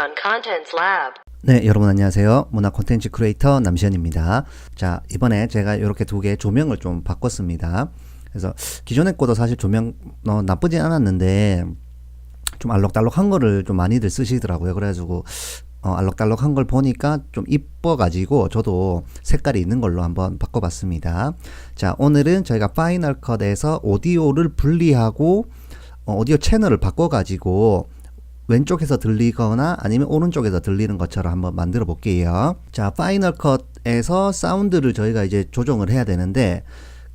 Namsion Contents Lab. 네, 여러분 안녕하세요. 문화 콘텐츠 크리에이터 남시현입니다. 자, 이번에 제가 이렇게 두 개의 조명을 좀 바꿨습니다. 그래서 기존의 거도 사실 조명 어, 나쁘진 않았는데 좀 알록달록한 거를 좀 많이들 쓰시더라고요. 그래가지고 어, 알록달록한 걸 보니까 좀 이뻐가지고 저도 색깔이 있는 걸로 한번 바꿔봤습니다. 자, 오늘은 저희가 파이널 컷에서 오디오를 분리하고 어, 오디오 채널을 바꿔가지고 왼쪽에서 들리거나 아니면 오른쪽에서 들리는 것처럼 한번 만들어 볼게요. 자, 파이널 컷에서 사운드를 저희가 이제 조정을 해야 되는데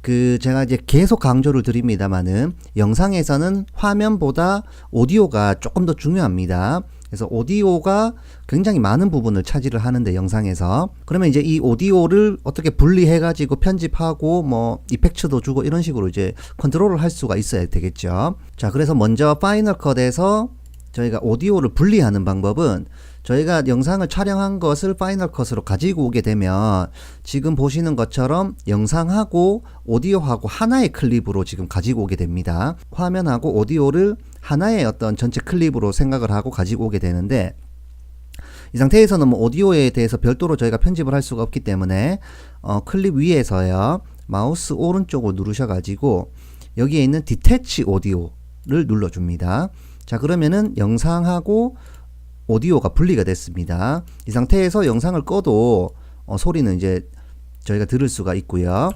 그 제가 이제 계속 강조를 드립니다만은 영상에서는 화면보다 오디오가 조금 더 중요합니다. 그래서 오디오가 굉장히 많은 부분을 차지를 하는데 영상에서 그러면 이제 이 오디오를 어떻게 분리해 가지고 편집하고 뭐 이펙트도 주고 이런 식으로 이제 컨트롤을 할 수가 있어야 되겠죠. 자, 그래서 먼저 파이널 컷에서 저희가 오디오를 분리하는 방법은 저희가 영상을 촬영한 것을 파이널 컷으로 가지고 오게 되면 지금 보시는 것처럼 영상하고 오디오하고 하나의 클립으로 지금 가지고 오게 됩니다. 화면하고 오디오를 하나의 어떤 전체 클립으로 생각을 하고 가지고 오게 되는데 이 상태에서는 뭐 오디오에 대해서 별도로 저희가 편집을 할 수가 없기 때문에 어, 클립 위에서요 마우스 오른쪽을 누르셔가지고 여기에 있는 디태치 오디오를 눌러줍니다. 자 그러면은 영상하고 오디오가 분리가 됐습니다. 이 상태에서 영상을 꺼도 어, 소리는 이제 저희가 들을 수가 있고요.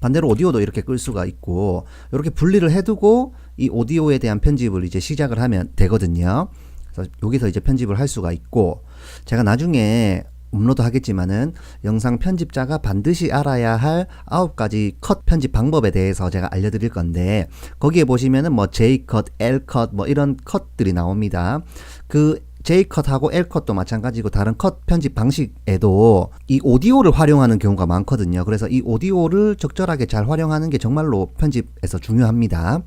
반대로 오디오도 이렇게 끌 수가 있고 이렇게 분리를 해두고 이 오디오에 대한 편집을 이제 시작을 하면 되거든요. 그래서 여기서 이제 편집을 할 수가 있고 제가 나중에 업로드 하겠지만은 영상 편집자가 반드시 알아야 할 아홉 가지 컷 편집 방법에 대해서 제가 알려드릴 건데 거기에 보시면은 뭐 J 컷, L 컷뭐 이런 컷들이 나옵니다. 그 J 컷하고 L 컷도 마찬가지고 다른 컷 편집 방식에도 이 오디오를 활용하는 경우가 많거든요. 그래서 이 오디오를 적절하게 잘 활용하는 게 정말로 편집에서 중요합니다.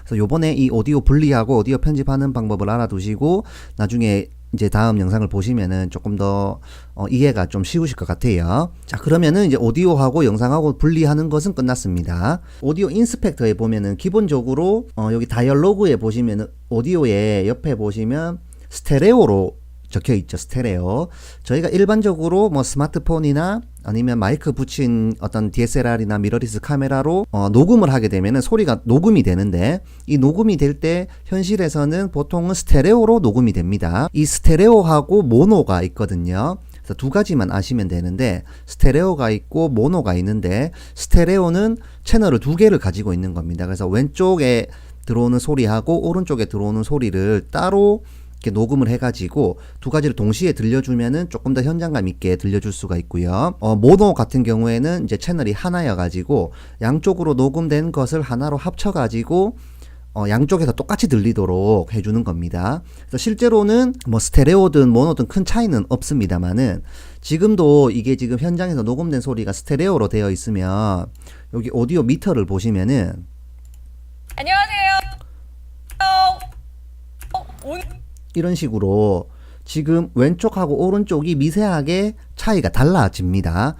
그래서 요번에 이 오디오 분리하고 오디오 편집하는 방법을 알아두시고 나중에 이제 다음 영상을 보시면은 조금 더 어, 이해가 좀 쉬우실 것 같아요. 자, 그러면은 이제 오디오하고 영상하고 분리하는 것은 끝났습니다. 오디오 인스펙터에 보면은 기본적으로 어, 여기 다이얼로그에 보시면은 오디오에 옆에 보시면 스테레오로 적혀 있죠. 스테레오. 저희가 일반적으로 뭐 스마트폰이나 아니면 마이크 붙인 어떤 DSLR이나 미러리스 카메라로 어, 녹음을 하게 되면은 소리가 녹음이 되는데 이 녹음이 될 때 현실에서는 보통은 스테레오로 녹음이 됩니다. 이 스테레오하고 모노가 있거든요. 그래서 두 가지만 아시면 되는데 스테레오가 있고 모노가 있는데 스테레오는 채널을 두 개를 가지고 있는 겁니다. 그래서 왼쪽에 들어오는 소리하고 오른쪽에 들어오는 소리를 따로 이렇게 녹음을 해가지고 두 가지를 동시에 들려주면은 조금 더 현장감 있게 들려줄 수가 있고요. 어, 모노 같은 경우에는 이제 채널이 하나여가지고 양쪽으로 녹음된 것을 하나로 합쳐가지고 어, 양쪽에서 똑같이 들리도록 해주는 겁니다. 그래서 실제로는 뭐 스테레오든 모노든 큰 차이는 없습니다만은 지금도 이게 지금 현장에서 녹음된 소리가 스테레오로 되어 있으면 여기 오디오 미터를 보시면은 안녕하세요. 어, 오늘 이런 식으로 지금 왼쪽하고 오른쪽이 미세하게 차이가 달라집니다.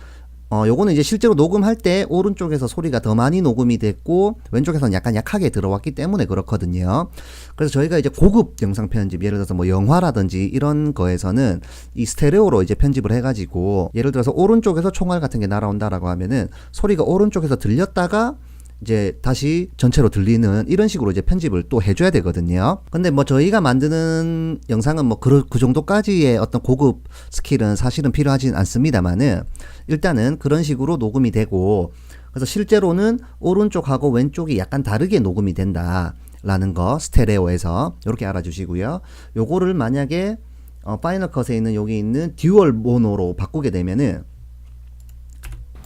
어, 요거는 이제 실제로 녹음할 때 오른쪽에서 소리가 더 많이 녹음이 됐고 왼쪽에서는 약간 약하게 들어왔기 때문에 그렇거든요. 그래서 저희가 이제 고급 영상 편집 예를 들어서 뭐 영화라든지 이런 거에서는 이 스테레오로 이제 편집을 해가지고 예를 들어서 오른쪽에서 총알 같은 게 날아온다라고 하면은 소리가 오른쪽에서 들렸다가 이제 다시 전체로 들리는 이런 식으로 이제 편집을 또 해줘야 되거든요. 근데 뭐 저희가 만드는 영상은 뭐 그, 그 정도까지의 어떤 고급 스킬은 사실은 필요하진 않습니다만은 일단은 그런 식으로 녹음이 되고 그래서 실제로는 오른쪽하고 왼쪽이 약간 다르게 녹음이 된다라는 거 스테레오에서 이렇게 알아주시고요. 요거를 만약에 어, 파이널 컷에 있는 여기 있는 듀얼 모노로 바꾸게 되면은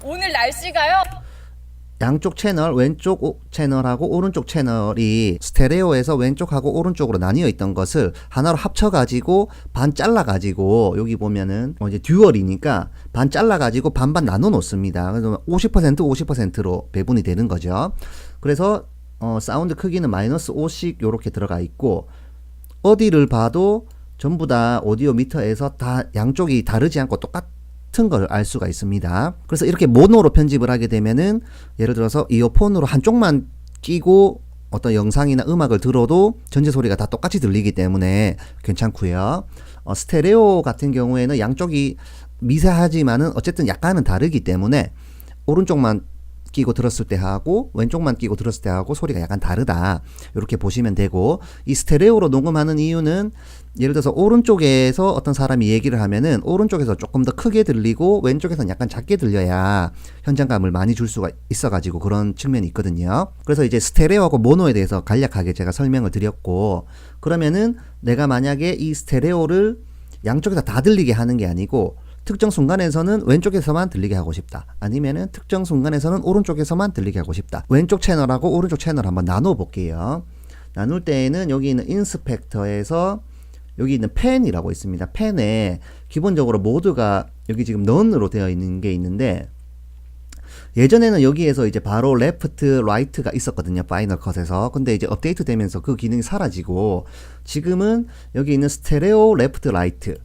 오늘 날씨가요. 양쪽 채널 왼쪽 오- 채널하고 오른쪽 채널이 스테레오에서 왼쪽하고 오른쪽으로 나뉘어 있던 것을 하나로 합쳐 가지고 반 잘라 가지고 여기 보면은 어 이제 듀얼이니까 반 잘라 가지고 반반 나눠 놓습니다. 그래서 50% 50%로 배분이 되는 거죠. 그래서 어 사운드 크기는 마이너스 5씩 요렇게 들어가 있고 어디를 봐도 전부 다 오디오 미터에서 다 양쪽이 다르지 않고 똑같 같은 걸 알 수가 있습니다. 그래서 이렇게 모노로 편집을 하게 되면은 예를 들어서 이어폰으로 한쪽만 끼고 어떤 영상이나 음악을 들어도 전체 소리가 다 똑같이 들리기 때문에 괜찮고요. 어, 스테레오 같은 경우에는 양쪽이 미세하지만은 어쨌든 약간은 다르기 때문에 오른쪽만 끼고 들었을 때 하고 왼쪽만 끼고 들었을 때 하고 소리가 약간 다르다. 이렇게 보시면 되고 이 스테레오로 녹음하는 이유는 예를 들어서 오른쪽에서 어떤 사람이 얘기를 하면은 오른쪽에서 조금 더 크게 들리고 왼쪽에서는 약간 작게 들려야 현장감을 많이 줄 수가 있어가지고 그런 측면이 있거든요. 그래서 이제 스테레오하고 모노에 대해서 간략하게 제가 설명을 드렸고 그러면은 내가 만약에 이 스테레오를 양쪽에서 다 들리게 하는 게 아니고 특정 순간에서는 왼쪽에서만 들리게 하고 싶다. 아니면은 특정 순간에서는 오른쪽에서만 들리게 하고 싶다. 왼쪽 채널하고 오른쪽 채널 한번 나눠 볼게요. 나눌 때에는 여기 있는 인스펙터에서 여기 있는 펜이라고 있습니다. 펜에 기본적으로 모드가 여기 지금 넌으로 되어 있는 게 있는데 예전에는 여기에서 이제 바로 레프트, 라이트가 있었거든요. 파이널 컷에서. 근데 이제 업데이트 되면서 그 기능이 사라지고 지금은 여기 있는 스테레오 레프트, 라이트로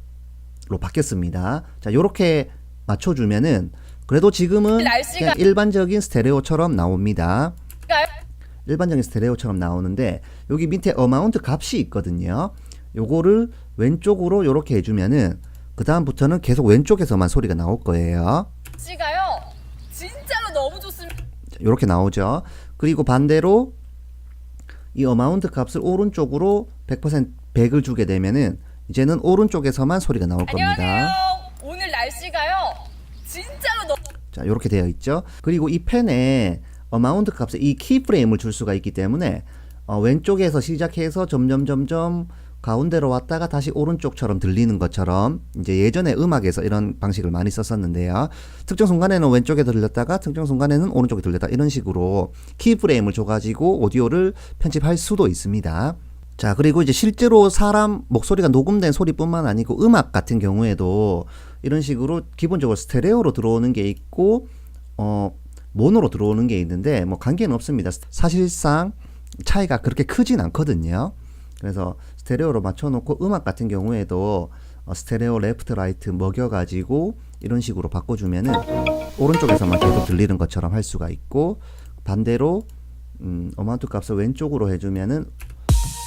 바뀌었습니다. 자, 요렇게 맞춰주면은 그래도 지금은 날씨가- 그냥 일반적인 스테레오처럼 나옵니다. 일반적인 스테레오처럼 나오는데 여기 밑에 어마운트 값이 있거든요. 요거를 왼쪽으로 요렇게 해주면은 그 다음부터는 계속 왼쪽에서만 소리가 나올 거예요. 날씨가요. 진짜로 너무 좋습니다. 이렇게 나오죠. 그리고 반대로 이 어마운트 값을 오른쪽으로 100% 100을 주게 되면은 이제는 오른쪽에서만 소리가 나올 안녕하세요. 겁니다. 오늘 날씨가요. 진짜로 너무 자, 이렇게 되어 있죠. 그리고 이 펜에 어마운트 값에 이 키프레임을 줄 수가 있기 때문에 어, 왼쪽에서 시작해서 점점 점점 가운데로 왔다가 다시 오른쪽처럼 들리는 것처럼 이제 예전에 음악에서 이런 방식을 많이 썼었는데요. 특정 순간에는 왼쪽에서 들렸다가 특정 순간에는 오른쪽에 들렸다 이런 식으로 키프레임을 줘가지고 오디오를 편집할 수도 있습니다. 자, 그리고 이제 실제로 사람 목소리가 녹음된 소리뿐만 아니고 음악 같은 경우에도 이런 식으로 기본적으로 스테레오로 들어오는 게 있고, 어, 모노로 들어오는 게 있는데, 뭐 관계는 없습니다. 사실상 차이가 그렇게 크진 않거든요. 그래서 스테레오로 맞춰놓고 음악 같은 경우에도 어, 스테레오 레프트 라이트 먹여가지고 이런 식으로 바꿔주면은 오른쪽에서만 계속 들리는 것처럼 할 수가 있고 반대로 음, 어마운트 값을 왼쪽으로 해주면은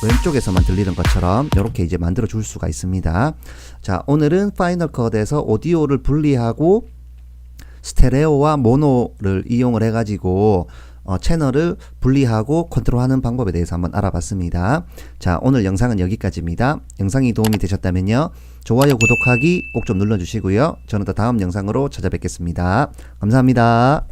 왼쪽에서만 들리는 것처럼 이렇게 이제 만들어 줄 수가 있습니다. 자, 오늘은 파이널 컷에서 오디오를 분리하고 스테레오와 모노를 이용을 해가지고 어, 채널을 분리하고 컨트롤하는 방법에 대해서 한번 알아봤습니다. 자, 오늘 영상은 여기까지입니다. 영상이 도움이 되셨다면요. 좋아요, 구독하기 꼭 좀 눌러주시고요. 저는 또 다음 영상으로 찾아뵙겠습니다. 감사합니다.